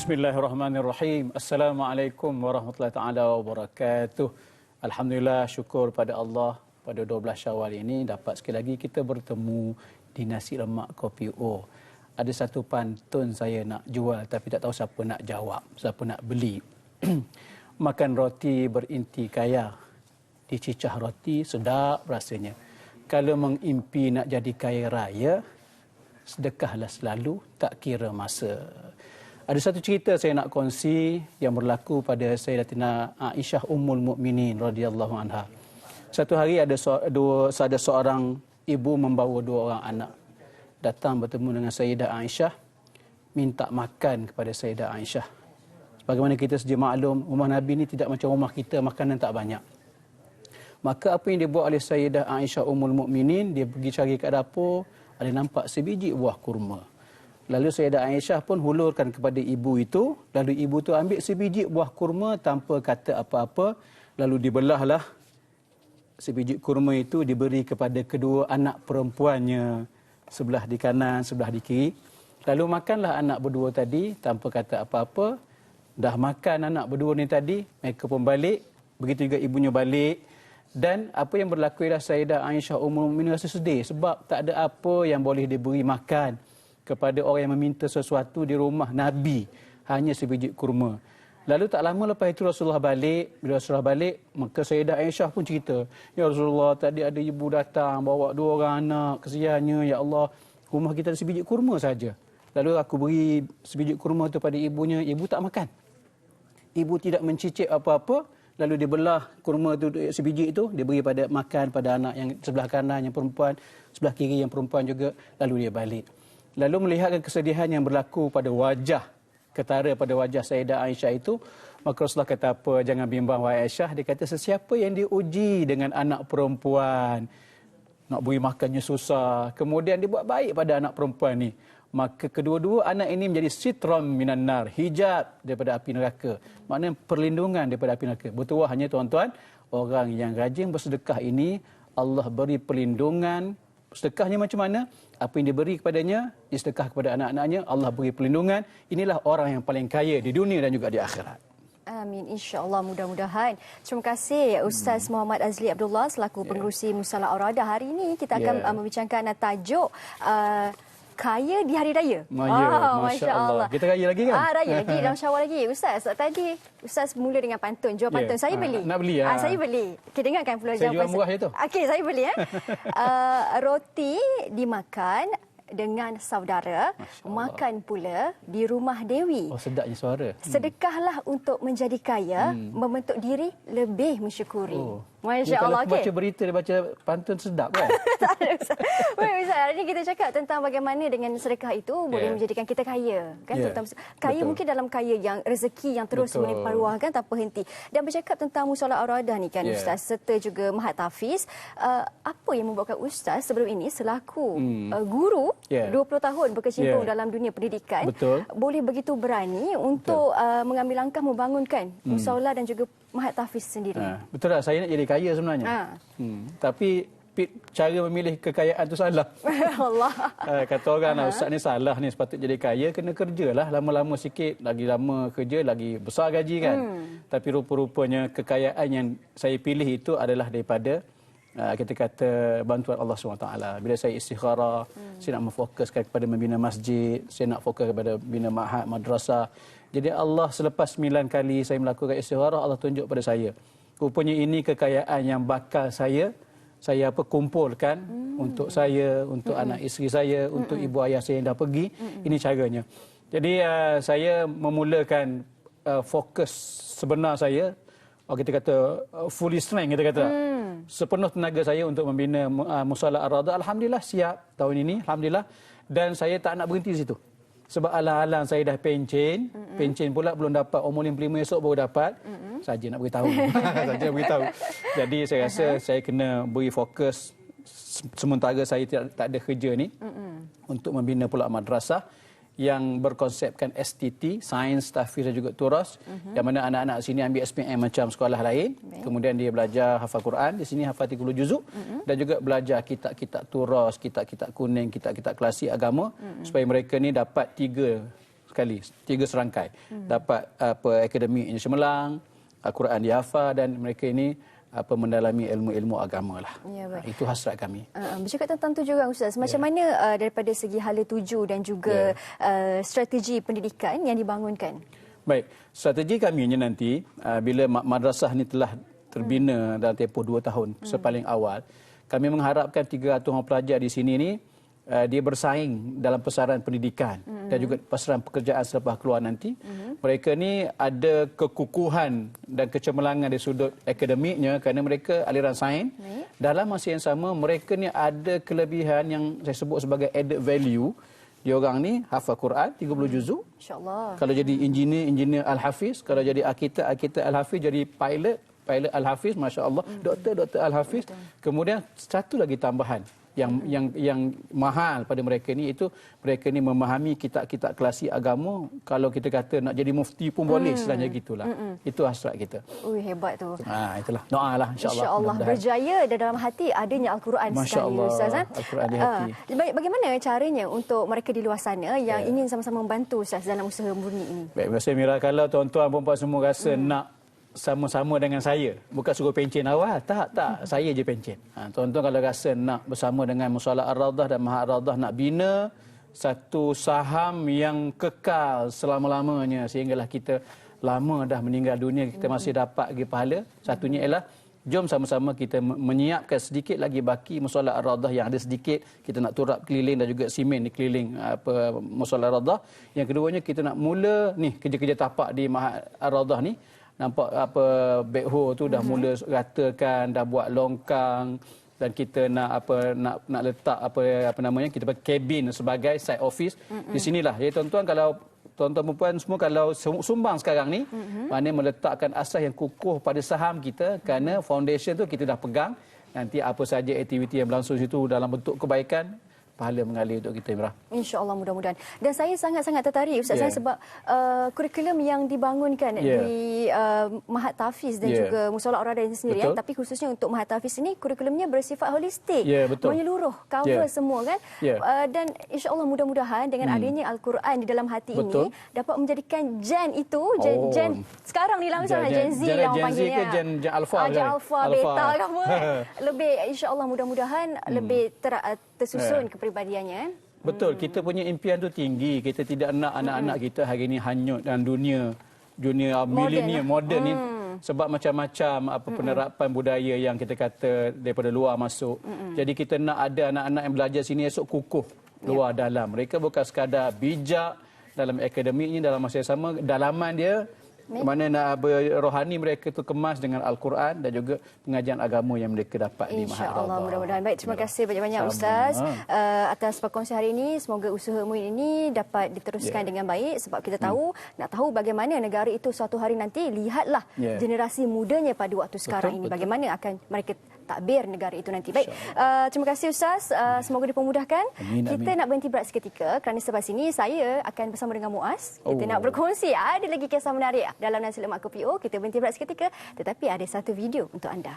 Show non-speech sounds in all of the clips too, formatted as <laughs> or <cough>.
Bismillahirrahmanirrahim. Assalamualaikum warahmatullahi taala wabarakatuh. Alhamdulillah syukur pada Allah pada 12 Syawal ini dapat sekali lagi kita bertemu di nasi lemak kopi O. Ada satu pantun saya nak jual tapi tak tahu siapa nak jawab, siapa nak beli. <clears throat> Makan roti berinti kaya. Dicicah roti sedap rasanya. Kalau mengimpi nak jadi kaya raya, sedekahlah selalu tak kira masa. Ada satu cerita saya nak kongsi yang berlaku pada Sayyidatina Aisyah Ummul Mukminin radhiyallahu anha. Satu hari ada dua ada seorang ibu membawa dua orang anak datang bertemu dengan Sayyidah Aisyah minta makan kepada Sayyidah Aisyah. Bagaimana kita sedia maklum rumah Nabi ini tidak macam rumah kita makanan tak banyak. Maka apa yang dibuat oleh Sayyidah Aisyah Ummul Mukminin dia pergi cari kat dapur ada nampak sebiji buah kurma. Lalu Sayyidah Aisyah pun hulurkan kepada ibu itu. Lalu ibu itu ambil sebiji buah kurma tanpa kata apa-apa. Lalu dibelahlah sebiji kurma itu diberi kepada kedua anak perempuannya. Sebelah di kanan, sebelah di kiri. Lalu makanlah anak berdua tadi tanpa kata apa-apa. Dah makan anak berdua ni tadi, mereka pun balik. Begitu juga ibunya balik. Dan apa yang berlaku ialah Sayyidah Aisyah umum ini rasa sedih sebab tak ada apa yang boleh diberi makan kepada orang yang meminta sesuatu di rumah Nabi hanya sebiji kurma. Lalu tak lama lepas itu Rasulullah balik, bila Rasulullah balik, maka Sayyidah Aisyah pun cerita, "Ya Rasulullah, tadi ada ibu datang bawa dua orang anak, kesiannya ya Allah, rumah kita ada sebiji kurma saja." Lalu aku beri sebiji kurma itu pada ibunya, ibu tak makan. Ibu tidak mencicip apa-apa, lalu dia belah kurma itu sebiji itu, dia beri pada makan pada anak yang sebelah kanan yang perempuan, sebelah kiri yang perempuan juga, lalu dia balik. Lalu melihat kesedihan yang berlaku pada wajah, ketara pada wajah Sayyidah Aisyah itu, maka Rasulullah kata apa, jangan bimbang wahai Aisyah. Dia kata, sesiapa yang diuji dengan anak perempuan, nak beri makannya susah, kemudian dia buat baik pada anak perempuan ni, maka kedua-dua anak ini menjadi sitram minan nar, hijab daripada api neraka. Maknanya perlindungan daripada api neraka. Betul hanya tuan-tuan, orang yang rajin bersedekah ini, Allah beri perlindungan sedekahnya macam mana? Apa yang diberi kepadanya, sedekah kepada anak-anaknya, Allah beri perlindungan. Inilah orang yang paling kaya di dunia dan juga di akhirat. Amin. InsyaAllah mudah-mudahan. Terima kasih Ustaz hmm. Muhammad Azli Abdullah selaku yeah. pengurusi Musala Aurada. Hari ini kita akan yeah. membincangkan tajuk uh, kaya di hari raya. Ya, oh, Masya, Allah. Allah. Kita raya lagi kan? Ah, raya lagi <laughs> dalam syawal lagi. Ustaz, tadi Ustaz mula dengan pantun. Jual pantun. Yeah. Saya ah, beli. Nak beli ya? Ah, saya beli. Kita dengarkan pula jawapan. Saya jual murah itu. Okey, saya beli ya. uh, <laughs> roti dimakan dengan saudara makan pula di rumah Dewi. Oh sedapnya suara. Hmm. Sedekahlah untuk menjadi kaya, hmm. membentuk diri lebih mensyukuri. Oh. Masya ya, Allah. Kalau okay. baca berita, dia baca pantun sedap kan? <laughs> tak ada, Ustaz. Baik, Ustaz. Hari ini kita cakap tentang bagaimana dengan sedekah itu yeah. boleh menjadikan kita kaya. Kan? Yeah. Terutama, kaya Betul. mungkin dalam kaya yang rezeki yang terus melimpah ruah kan tanpa henti. Dan bercakap tentang musola Aradah ni kan, yeah. Ustaz. Serta juga Mahat Tafiz. Uh, apa yang membuatkan Ustaz sebelum ini selaku hmm. uh, guru yeah. 20 tahun berkecimpung yeah. dalam dunia pendidikan. Betul. Boleh begitu berani untuk uh, mengambil langkah membangunkan hmm. musola dan juga Mahat Tafiz sendiri. Ha, betul tak? Saya nak jadi kaya sebenarnya. Ha. Hmm. Tapi cara memilih kekayaan tu salah. <laughs> Allah. Ha, kata orang lah, Ustaz ni salah ni sepatut jadi kaya, kena kerja lah. Lama-lama sikit, lagi lama kerja, lagi besar gaji kan. Hmm. Tapi rupa-rupanya kekayaan yang saya pilih itu adalah daripada uh, kita kata bantuan Allah SWT. Bila saya istikharah, hmm. saya nak memfokuskan kepada membina masjid, saya nak fokus kepada membina mahat, madrasah. Jadi Allah selepas sembilan kali saya melakukan istikharah, Allah tunjuk pada saya. Rupanya ini kekayaan yang bakal saya saya apa kumpulkan hmm. untuk saya, untuk hmm. anak isteri saya, hmm. untuk ibu ayah saya yang dah pergi. Hmm. Ini caranya. Jadi uh, saya memulakan uh, fokus sebenar saya, oh, kita kata uh, fully strength kita kata. Hmm. Sepenuh tenaga saya untuk membina uh, Musala Ar-Rada. Alhamdulillah siap tahun ini, alhamdulillah. Dan saya tak nak berhenti di situ sebab alang-alang saya dah pencen, mm-hmm. pencen pula belum dapat umur 55 esok baru dapat. Mm-hmm. Saja nak beritahu. <laughs> Saja nak beritahu. Jadi saya rasa uh-huh. saya kena beri fokus sementara saya tidak tak ada kerja ni mm-hmm. untuk membina pula madrasah yang berkonsepkan STT, Sains, Tahfiz dan juga Turas. Uh-huh. Yang mana anak-anak sini ambil SPM macam sekolah lain. Okay. Kemudian dia belajar hafal Quran. Di sini hafal 30 juzuk. Uh-huh. Dan juga belajar kitab-kitab Turas, kitab-kitab kuning, kitab-kitab klasik agama. Uh-huh. Supaya mereka ni dapat tiga sekali, tiga serangkai. Hmm. Dapat apa akademik Melang, Al-Quran dihafal dan mereka ini apa mendalami ilmu-ilmu agama lah. Ya, baik. Itu hasrat kami. Uh, bercakap tentang tu juga Ustaz, macam ya. mana uh, daripada segi hala tuju dan juga ya. uh, strategi pendidikan yang dibangunkan? Baik, strategi kami nanti uh, bila madrasah ni telah terbina hmm. dalam tempoh dua tahun hmm. sepaling awal, kami mengharapkan 300 orang pelajar di sini ni uh, dia bersaing dalam pasaran pendidikan mm-hmm. dan juga pasaran pekerjaan selepas keluar nanti. Mm-hmm. Mereka ni ada kekukuhan dan kecemerlangan di sudut akademiknya kerana mereka aliran sains. Mm-hmm. Dalam masa yang sama mereka ni ada kelebihan yang saya sebut sebagai added value. Dia orang ni hafal Quran 30 mm. juzuk. Insya-Allah. Kalau jadi engineer, engineer Al-Hafiz, kalau jadi arkitek, arkitek Al-Hafiz, jadi pilot, pilot Al-Hafiz, masya-Allah, mm-hmm. doktor, doktor Al-Hafiz. Kemudian satu lagi tambahan yang yang yang mahal pada mereka ni itu mereka ni memahami kitab-kitab klasik agama kalau kita kata nak jadi mufti pun boleh hmm. selanya gitulah hmm. itu hasrat kita ui hebat tu ha itulah doalah insyaallah insyaallah berjaya dan dalam hati adanya al-Quran sekali ustaz ha? al-Quran di hati uh, bagaimana caranya untuk mereka di luar sana yang yeah. ingin sama-sama membantu ustaz dalam usaha murni ini baik saya Mira kalau tuan-tuan puan-puan semua rasa hmm. nak sama-sama dengan saya. Bukan suruh pencen awal. Tak, tak. Saya je pencen. Ha, tuan-tuan kalau rasa nak bersama dengan Musalah Ar-Radah dan Maha Ar-Radah nak bina satu saham yang kekal selama-lamanya sehinggalah kita lama dah meninggal dunia kita masih dapat lagi pahala. Satunya ialah jom sama-sama kita menyiapkan sedikit lagi baki musola ar-radah yang ada sedikit kita nak turap keliling dan juga simen di keliling apa musola ar-radah yang keduanya kita nak mula ni kerja-kerja tapak di Mahat ar-radah ni nampak apa backhoe tu dah mm-hmm. mula ratakan dah buat longkang dan kita nak apa nak nak letak apa apa namanya kita pakai cabin sebagai side office mm-hmm. di sinilah ya tuan-tuan kalau tuan-tuan puan semua kalau sumbang sekarang ni mm-hmm. mana meletakkan asas yang kukuh pada saham kita kerana foundation tu kita dah pegang nanti apa saja aktiviti yang berlangsung situ dalam bentuk kebaikan pahala mengalir untuk kita Imrah. InsyaAllah mudah-mudahan. Dan saya sangat-sangat tertarik Ustaz yeah. saya sebab uh, kurikulum yang dibangunkan yeah. di uh, Mahat Tafiz dan yeah. juga Musola Orada sendiri ya, tapi khususnya untuk Mahat Tafiz ini kurikulumnya bersifat holistik. Yeah, betul. Menyeluruh, cover yeah. semua kan. Yeah. Uh, dan insyaAllah mudah-mudahan dengan hmm. adanya Al-Quran di dalam hati betul. ini dapat menjadikan Gen itu, Gen, oh. Gen sekarang ni langsung Gen, Gen Z yang Gen panggilnya. Gen Z ke Gen, Gen Alpha? Uh, Gen Alpha, Alpha, Beta ke apa. <laughs> lebih insyaAllah mudah-mudahan hmm. lebih ter, tersusun yeah. kepribadiannya. Eh? Betul, hmm. kita punya impian tu tinggi. Kita tidak nak anak-anak hmm. kita hari ini hanyut dalam dunia dunia milenium moden ni hmm. sebab macam-macam apa hmm. penerapan budaya yang kita kata daripada luar masuk. Hmm. Jadi kita nak ada anak-anak yang belajar sini esok kukuh luar yep. dalam. Mereka bukan sekadar bijak dalam akademiknya dalam masa yang sama dalaman dia di mana nak rohani mereka itu kemas dengan Al-Quran dan juga pengajian agama yang mereka dapat di Mahat InsyaAllah mudah-mudahan. Baik, terima kasih banyak-banyak Ustaz uh, atas perkongsian hari ini. Semoga usaha MUIN ini dapat diteruskan yeah. dengan baik sebab kita tahu, hmm. nak tahu bagaimana negara itu suatu hari nanti, lihatlah yeah. generasi mudanya pada waktu sekarang betul, ini. Betul. Bagaimana akan mereka takbir negara itu nanti. Baik, uh, terima kasih Ustaz. Uh, semoga dipermudahkan. Amin, amin. Kita nak berhenti berat seketika kerana sebab sini saya akan bersama dengan Muaz. Kita oh. nak berkongsi. Ada lagi kisah menarik dalam nasi lemak kopi O. Kita berhenti berat seketika tetapi ada satu video untuk anda.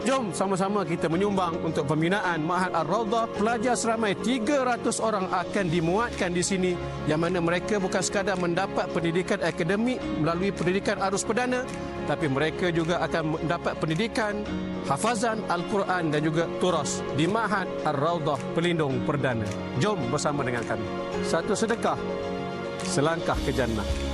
Jom sama-sama kita menyumbang untuk pembinaan Mahat Ar-Rawdah. Pelajar seramai 300 orang akan dimuatkan di sini yang mana mereka bukan sekadar mendapat pendidikan akademik melalui pendidikan arus perdana tapi mereka juga akan mendapat pendidikan hafazan Al-Quran dan juga turas di Mahat Ar-Rawdah Pelindung Perdana. Jom bersama dengan kami. Satu sedekah, selangkah ke jannah.